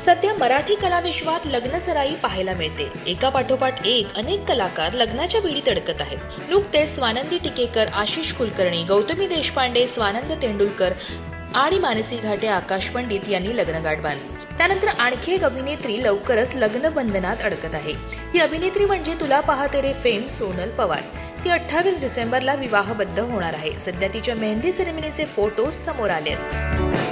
सध्या मराठी कलाविश्वात लग्नसराई पाहायला मिळते. एका पाठोपाठ एक अनेक कलाकार लग्नाच्या बिडीत अडकत आहेत. नुकतेच स्वानंदी टिकेकर आशिष कुलकर्णी गौतमी देशपांडे स्वानंद तेंडुलकर आणि मानसी घाटे आकाश पंडित यांनी लग्नगाठ बांधली. त्यानंतर आणखी एक अभिनेत्री लवकरच लग्न बंधनात अडकत आहे. ही अभिनेत्री म्हणजे तुला पाहते रे फेम सोनल पवार. ती अठ्ठावीस डिसेंबरला विवाहबद्ध होणार आहे. सध्या तिच्या मेहंदी सेरेमनीचे फोटो समोर आले आहेत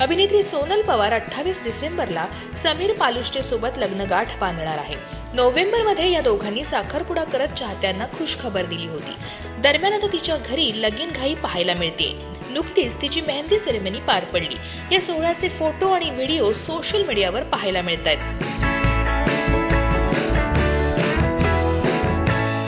अभिनेत्री सोनल पवार अठ्ठावीस डिसेंबरला समीर पालुष्टे सोबत लग्नगाठ बांधणार आहे. नोव्हेंबरमध्ये या दोघांनी साखरपुडा करत चाहत्यांना खुश खबर दिली होती. दरम्यान आता तिच्या घरी लगीन घाई पाहायला मिळते. नुकतीच तिची मेहंदी सेरेमनी पार पडली. या सोहळ्याचे फोटो आणि व्हिडिओ सोशल मीडियावर पाहायला मिळत आहेत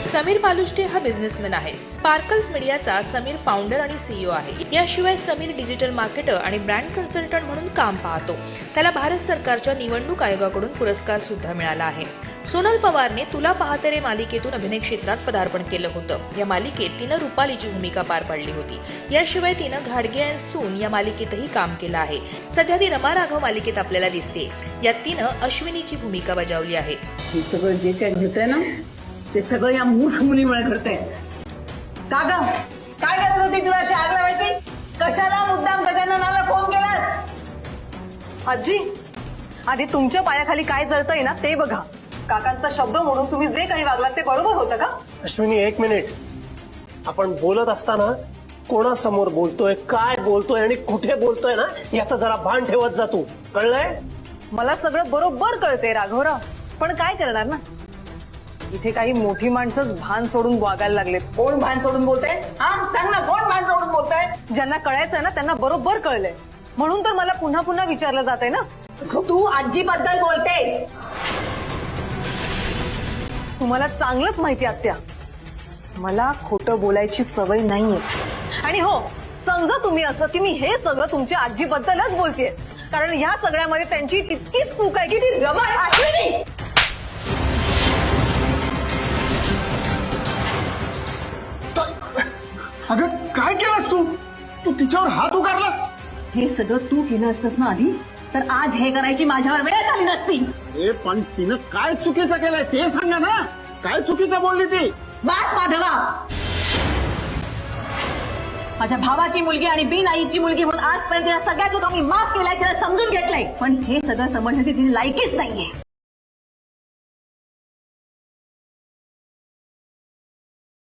समीर बालुष्टे हा बिझनेसमॅन आहे. स्पार्कल्स मीडियाचा समीर फाउंडर आणि सीईओ आहे. याशिवाय समीर डिजिटल मार्केटर आणि ब्रँड कन्सल्टंट म्हणून काम पाहतो. त्याला भारत सरकारच्या निवडणूक आयोगाकडून पुरस्कार सुद्धा मिळाला आहे. सोनल पवारने तुला पाहते रे मालिकेतून अभिनय क्षेत्रात पदार्पण केलं होतं. या मालिकेत तिनं रुपालीची भूमिका पार पाडली होती. याशिवाय तिनं घाडगे अँड सून या मालिकेतही काम केलं आहे. सध्या ती रमा राघव मालिकेत आपल्याला दिसते. यात तिनं अश्विनीची भूमिका बजावली आहे. सगळं जे काय घडतंय ना ते सगळं या मूर्ख मुलीमुळे घडतंय. का ग काय करत होती तुला अशी आग लावायची? कशाला मुद्दाम गजाननाला फोन केला आजी आधी तुमच्या पायाखाली काय जळतंय ना ते बघा. काकांचा शब्द म्हणून तुम्ही जे काही वागलात ते बरोबर होतं का? अश्विनी एक मिनिट. आपण बोलत असताना कोणासमोर बोलतोय काय बोलतोय आणि कुठे बोलतोय ना याचा जरा भान ठेवत जा तू. कळलंय? मला सगळं बरोबर कळते राघवराव. पण काय करणार ना? इथे काही मोठी माणसंच भान सोडून वागायला लागलेत. कोण भान सोडून बोलतंय? हा सांग ना कोण भान सोडून बोलतंय? ज्यांना कळायचंय ना त्यांना बरोबर कळलंय. म्हणून तर मला पुन्हा पुन्हा विचारलं जात आहे ना. तू आजीबद्दल बोलतेस. तुम्हाला चांगलंच माहिती आत्या. मला खोटं बोलायची सवय नाहीये. आणि हो समजा तुम्ही असं की मी हे सगळं तुमच्या आजीबद्दलच बोलतेय. कारण ह्या सगळ्यामध्ये त्यांची तितकीच चूक आहे की ती रमाळ अश्विनी! अगं काय केलंस तू? तू तिच्यावर हात उगारलास? हे सगळं तू केलं असतंस ना आधी तर आज हे करायची माझ्यावर वेळ आली नसती. ए पण तिनं काय चुकीचं केलंय ते सांगा ना. काय चुकीचं बोलली ती? वाच माधवा! माझ्या भावाची मुलगी आणि बिन आईची मुलगी म्हणून आजपर्यंत या सगळ्या लोकांनी माफ केलाय तिला समजून घेतलंय. पण हे सगळं समजण्याची तिची लायकीच नाहीये.